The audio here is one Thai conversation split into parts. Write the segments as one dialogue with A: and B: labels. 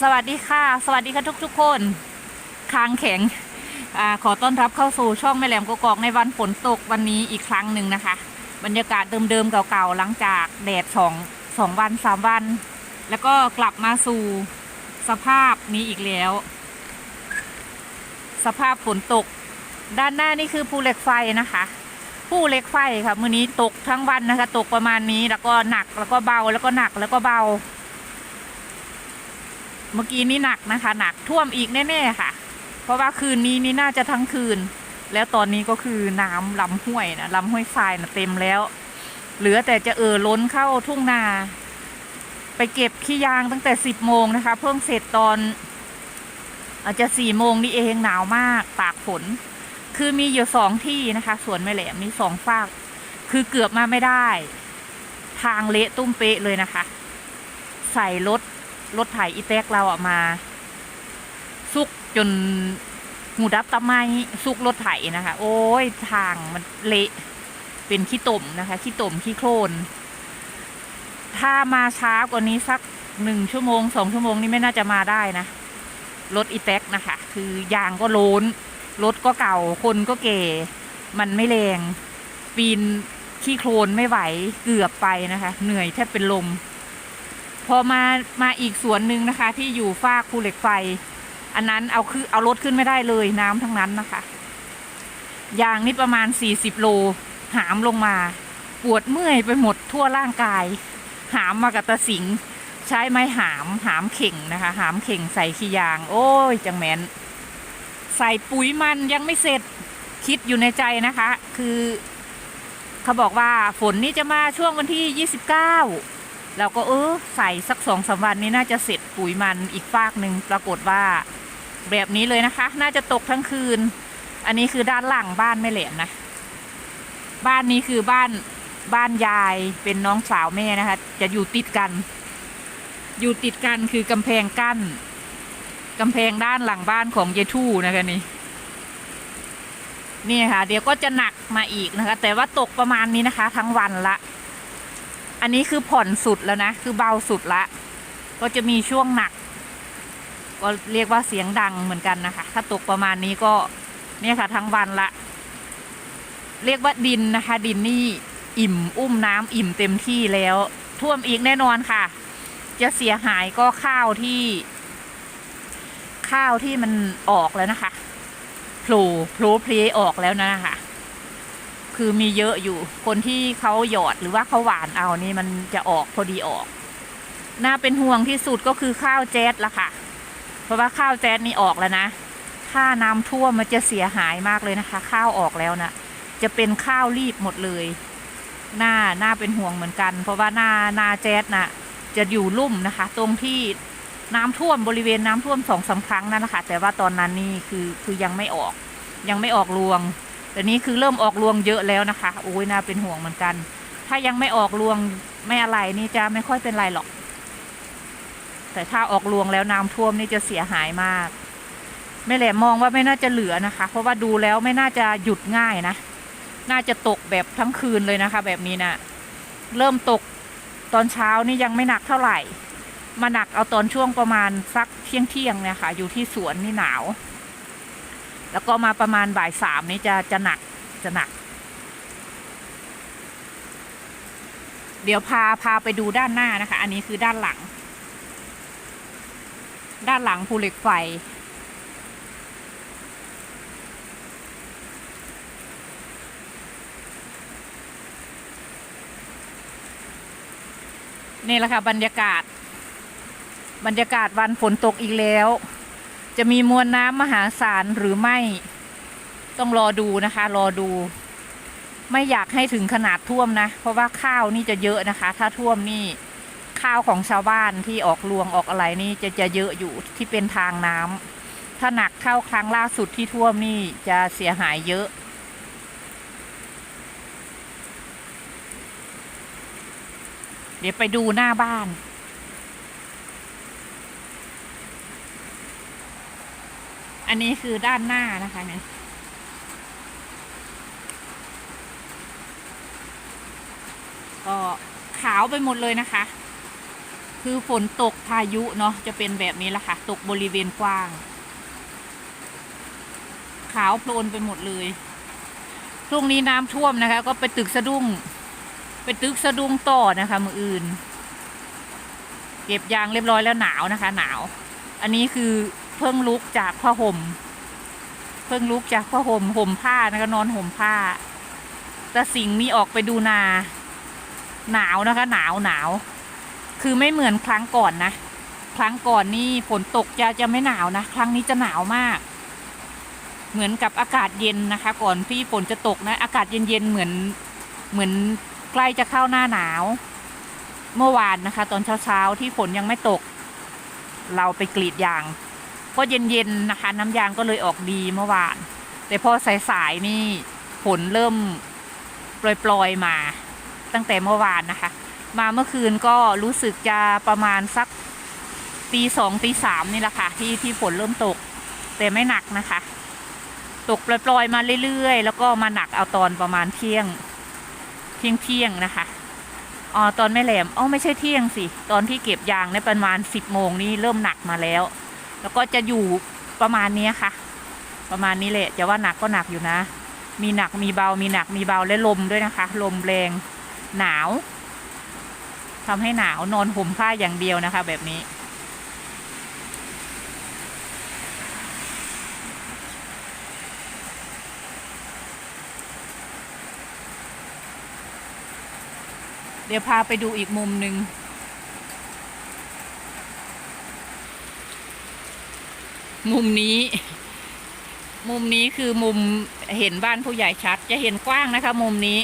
A: สวัสดีค่ะ สวัสดีค่ะทุกทุกๆคนคางแข็งอขอต้อนรับเข้าสู่ช่องแม่แหลมกกอกในวันฝนตกวันนี้อีกครั้งหนึ่งนะคะ บรรยากาศเดิมๆเก่าๆหลังจากแดดสองสองวันสามวัน แล้วก็กลับมาสู่สภาพนี้อีกแล้ว สภาพฝนตก ด้านหน้านี่คือภูเหล็กไฟนะคะภูเหล็กไฟค่ะมื้อนี้ตกทั้งวันนะคะ ตกประมาณนี้แล้วก็หนักแล้วก็เบาแล้วก็หนักแล้วก็เบา เมื่อกี้นี่หนักนะคะ หนักท่วมอีกแน่ๆค่ะ เพราะว่าคืนนี้นี่น่าจะทั้งคืน แล้วตอนนี้ก็คือน้ำลำห้วยนะลำห้วยทรายนะเต็มแล้ว เหลือแต่จะเอ่อล้นเข้าทุ่งนา ไปเก็บขี้ยางตั้งแต่สิบโมงนะคะ เพิ่งเสร็จตอน อาจจะสี่โมงนี่เองหนาวมากตากฝนคือมีอยู่สองที่นะคะสวนแม่แหลมมีสองฝาก คือเกือบมาไม่ได้ ทางเละตุ้มเป๊ะเลยนะคะ ใส่รถ รถไถอีแตกเราอะมาซุกจนหูดับตะไมซุกรถไถนะคะ โอ้ยทางมันเละเป็นขี้ต่มนะคะขี้ต่มขี้โคลนถ้ามาช้ากว่านี้สักหนึ่งชั่วโมงสองชั่วโมงนี่ไม่น่าจะมาได้นะรถอีแตกนะคะ คือยางก็โล้นรถก็เก่าคนก็เก่มันไม่แรง ปีนขี้โคลนไม่ไหวเกือบไปนะคะ เหนื่อยแทบเป็นลม พอมามาอีกสวนหนึ่งนะคะ ที่อยู่ฟากภูเหล็กไฟ อันนั้นเอาคือเอารถขึ้นไม่ได้เลยน้ำทั้งนั้นนะคะยางนี่ประมาณ 40 โล หามลงมา ปวดเมื่อยไปหมดทั่วร่างกาย หามมากับตะสิง ใช้ไม้หามหามเข่งนะคะ หามเข่งใส่ขี้ยาง โอ้ย จังแมนใส่ปุ๋ยมันยังไม่เสร็จคิดอยู่ในใจนะคะ คือ เขาบอกว่าฝนนี่จะมาช่วงวันที่ 29 เราก็เออใส่สักสองสามวันนี้น่าจะเสร็จปุ๋ยมันอีกฟากหนึ่งปรากฏว่าแบบนี้เลยนะคะ น่าจะตกทั้งคืน อันนี้คือด้านหลังบ้านแม่แหลมนะ บ้านนี้คือบ้านบ้านยายเป็นน้องสาวแม่นะคะ จะอยู่ติดกัน อยู่ติดกันคือกำแพงกั้นกำแพงด้านหลังบ้านของยายทูนะคะนี่นี่ค่ะ เดี๋ยวก็จะหนักมาอีกนะคะ แต่ว่าตกประมาณนี้นะคะ ทั้งวันละ อันนี้คือผ่อนสุดแล้วนะ คือเบาสุดละ ก็จะมีช่วงหนัก ก็เรียกว่าเสียงดังเหมือนกันนะคะ ถ้าตกประมาณนี้ก็เนี่ยค่ะทั้งวันละ เรียกว่าดินนะคะ ดินนี่อิ่มอุ้มน้ำอิ่มเต็มที่แล้ว ท่วมอีกแน่นอนค่ะ จะเสียหายก็ข้าวที่ ข้าวที่มันออกแล้วนะคะโผล่โผล่เพลออกแล้วนะคะ คือมีเยอะอยู่ คนที่เขาหยอดหรือว่าเขาหวานเอานี่มันจะออกพอดีออก น่าเป็นห่วงที่สุดก็คือข้าวแจ๊ดละค่ะ เพราะว่าข้าวแจ๊ดนี่ออกแล้วนะ ถ้าน้ำท่วมมันจะเสียหายมากเลยนะคะ ข้าวออกแล้วนะ จะเป็นข้าวรีบหมดเลยน่าน่าเป็นห่วงเหมือนกัน เพราะว่าหน้าหน้าแจ๊ดน่ะ จะอยู่ลุ่มนะคะ ตรงที่น้ำท่วมบริเวณน้ำท่วมสองสาครั้งนั่นนะคะแต่ว่าตอนนั้นนี่คือคือยังไม่ออก ยังไม่ออกรวง แต่นี้คือเริ่มออกรวงเยอะแล้วนะคะโอ้ยน่าเป็นห่วงเหมือนกัน ถ้ายังไม่ออกรวงไม่อะไรนี่จะไม่ค่อยเป็นไรหรอก แต่ถ้าออกรวงแล้วน้ำท่วมนี่จะเสียหายมากแม่แหลมมองว่าไม่น่าจะเหลือนะคะ เพราะว่าดูแล้วไม่น่าจะหยุดง่ายนะ น่าจะตกแบบทั้งคืนเลยนะคะ แบบนี้นะเริ่มตกตอนเช้านี่ยังไม่หนักเท่าไหร่ มาหนักเอาตอนช่วงประมาณสักเที่ยงเที่ยงเนี่ยค่ะ อยู่ที่สวนนี่หนาว แล้วก็มาประมาณบ่ายสามนี่จะจะหนักจะหนัก เดี๋ยวพาพาไปดูด้านหน้านะคะ อันนี้คือด้านหลัง ด้านหลังภูเหล็กไฟนี่แหละค่ะบรรยากาศ บรรยากาศวันฝนตกอีกแล้ว จะมีมวลน้ำมหาศาลหรือไม่ ต้องรอดูนะคะ รอดู ไม่อยากให้ถึงขนาดท่วมนะ เพราะว่าข้าวนี่จะเยอะนะคะ ถ้าท่วมนี่ข้าวของชาวบ้านที่ออกรวงออกอะไรนี่จะจะเยอะอยู่ที่เป็นทางน้ำถ้าหนักเข้าครั้งล่าสุดที่ท่วมนี่จะเสียหายเยอะเดี๋ยวไปดูหน้าบ้าน อันนี้คือด้านหน้านะคะเนี่ยก็ขาวไปหมดเลยนะคะ คือฝนตกพายุเนาะจะเป็นแบบนี้แหละค่ะ ตกบริเวณกว้าง ขาวโพลนไปหมดเลยช่วงนี้น้ำท่วมนะคะ ก็ไปตึกสะดุ้ง ไปตึกสะดุ้งต่อนะคะ มืออื่น เก็บยางเรียบร้อยแล้วหนาวนะคะ หนาว อันนี้คือ เพิ่งลุกจากผ้าห่ม เพิ่งลุกจากผ้าห่มห่มผ้านะคะนอนห่มผ้า แต่สิ่งนี้ออกไปดูนา หนาวนะคะ หนาวหนาว คือไม่เหมือนครั้งก่อนนะ ครั้งก่อนนี่ฝนตกจะจะไม่หนาวนะ ครั้งนี้จะหนาวมาก เหมือนกับอากาศเย็นนะคะ ก่อนที่ฝนจะตกนะ อากาศเย็นๆเหมือนเหมือนใกล้จะเข้าหน้าหนาว เมื่อวานนะคะ ตอนเช้าๆที่ฝนยังไม่ตก เราไปกรีดยาง ก็เย็นๆนะคะ น้ำยางก็เลยออกดีเมื่อวาน แต่พอสายๆนี่ฝนเริ่มปล่อยๆมา ตั้งแต่เมื่อวานนะคะ มาเมื่อคืนก็รู้สึกจะประมาณสักตีสองตีสามนี่แหละค่ะที่ที่ฝนเริ่มตก แต่ไม่หนักนะคะ ตกปล่อยๆมาเรื่อยๆ แล้วก็มาหนักเอาตอนประมาณเที่ยงเที่ยงเที่ยงๆนะคะอ๋อตอนแม่แหลมอ๋อไม่ใช่เที่ยงสิ ตอนที่เก็บยางเนี่ยประมาณสิบโมงนี่เริ่มหนักมาแล้ว แล้วก็จะอยู่ประมาณนี้ค่ะ ประมาณนี้แหละจะว่าหนักก็หนักอยู่นะ มีหนักมีเบา มีหนักมีเบาและลมด้วยนะคะ ลมแรงหนาวทำให้หนาวนอนห่มผ้าอย่างเดียวนะคะ แบบนี้ เดี๋ยวพาไปดูอีกมุมหนึ่ง มุมนี้ มุมนี้คือมุมเห็นบ้านผู้ใหญ่ชัด จะเห็นกว้างนะคะ มุมนี้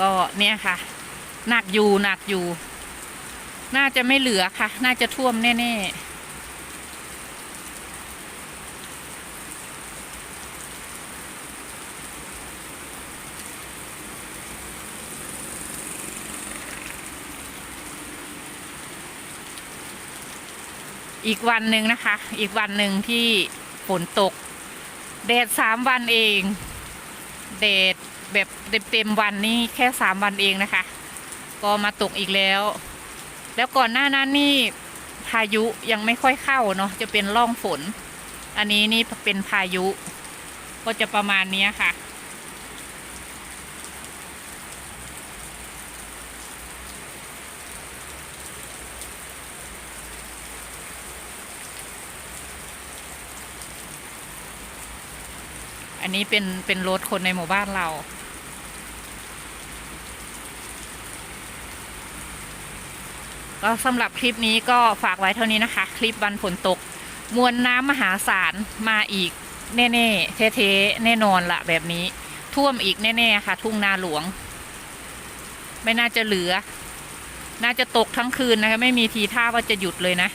A: ก็เนี่ยค่ะ หนักอยู่หนักอยู่ น่าจะไม่เหลือค่ะ น่าจะท่วมแน่ ๆอีกวันหนึ่งนะคะ อีกวันหนึ่งที่ฝนตกแดดสามวันเองแดดแบบเต็มๆวันนี่แค่สามวันเองนะคะ ก็มาตกอีกแล้ว แล้วก่อนหน้านั้นนี่พายุยังไม่ค่อยเข้าเนาะจะเป็นร่องฝน อันนี้นี่เป็นพายุ ก็จะประมาณนี้ค่ะ อันนี้เป็นเป็นรถคนในหมู่บ้านเรา ก็สำหรับคลิปนี้ก็ฝากไว้เท่านี้นะคะ คลิปวันฝนตก มวลน้ำมหาศาลมาอีกแน่ๆเท่ๆแน่นอนละแบบนี้ ท่วมอีกแน่ๆค่ะ ทุ่งนาหลวง ไม่น่าจะเหลือ น่าจะตกทั้งคืนนะคะไม่มีทีท่าว่าจะหยุดเลยนะ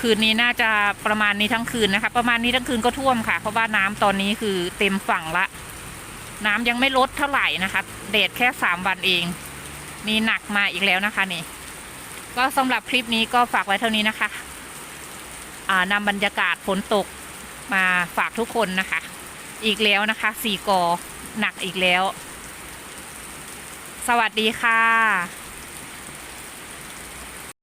A: คืนนี้น่าจะประมาณนี้ทั้งคืนนะคะ ประมาณนี้ทั้งคืนก็ท่วมค่ะ เพราะว่าน้ำตอนนี้คือเต็มฝั่งละ น้ำยังไม่ลดเท่าไหร่นะคะแดดแค่สามวันเอง นี่หนักมาอีกแล้วนะคะนี่ ก็สำหรับคลิปนี้ก็ฝากไว้เท่านี้นะคะนำบรรยากาศฝนตกมาฝากทุกคนนะคะ อีกแล้วนะคะสี่กอหนักอีกแล้ว สวัสดีค่ะ